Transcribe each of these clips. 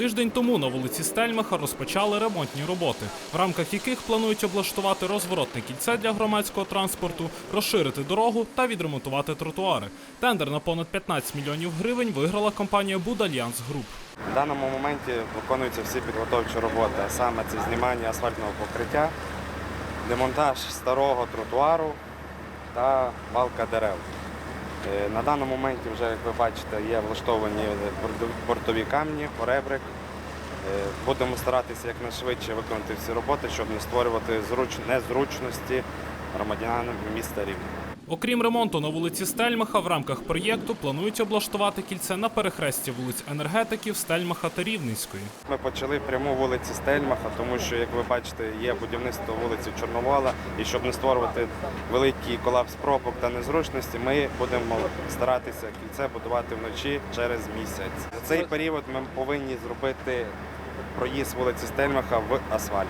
Тиждень тому на вулиці Стельмаха розпочали ремонтні роботи, в рамках яких планують облаштувати розворотне кільце для громадського транспорту, розширити дорогу та відремонтувати тротуари. Тендер на понад 15 мільйонів гривень виграла компанія Будальянс Груп. В даному моменті виконуються всі підготовчі роботи, а саме це знімання асфальтного покриття, демонтаж старого тротуару та валка дерев. Е, На даному моменті вже, як ви бачите, є влаштовані бортові камні, поребрик. Е, Будемо старатися якнайшвидше виконати всі роботи, щоб не створювати незручності громадянам міста Рівне. Окрім ремонту на вулиці Стельмаха, в рамках проєкту планують облаштувати кільце на перехресті вулиць енергетиків Стельмаха та Рівненської. Ми почали пряму вулиці Стельмаха, тому що, як ви бачите, є будівництво вулиці Чорновола, і щоб не створювати великий колапс пробок та незручності, ми будемо старатися кільце будувати вночі через місяць. За цей період ми повинні зробити проїзд вулиці Стельмаха в асфальт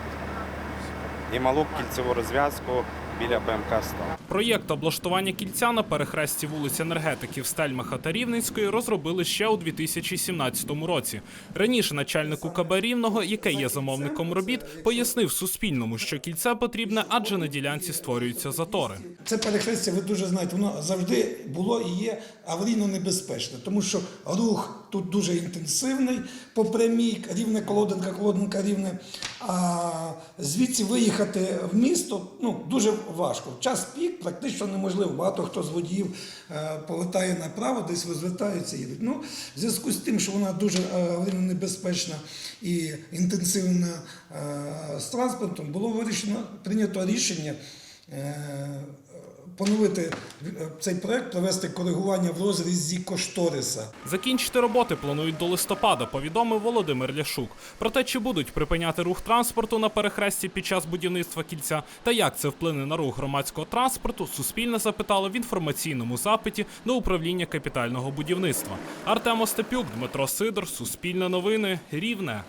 і малу кільцеву розв'язку біля БМК 100. Проєкт облаштування кільця на перехресті вулиць енергетиків Стельмаха та Рівненської розробили ще у 2017 році. Раніше начальник УКБ Рівного, який є замовником робіт, пояснив Суспільному, що кільце потрібне, адже на ділянці створюються затори. Це перехрестя, ви дуже знаєте, воно завжди було і є аварійно небезпечне, тому що рух тут дуже інтенсивний, по прямій, рівне колодинка, колодинка рівне. А звідси виїхати в місто ну, дуже важко. В час пік практично неможливо. Багато хто з водіїв е, повертає направо, десь розвертаються і їдуть. Ну, в зв'язку з тим, що вона дуже е, небезпечна і інтенсивна е, з транспортом, було вирішено прийнято рішення. Поновити е, цей проект, провести коригування в розрізі кошториса. Закінчити роботи планують до листопада, повідомив Володимир Ляшук. Про те, чи будуть припиняти рух транспорту на перехресті під час будівництва кільця та як це вплине на рух громадського транспорту, Суспільне запитало в інформаційному запиті до управління капітального будівництва. Артем Остапюк, Дмитро Сидор, Суспільне новини, Рівне.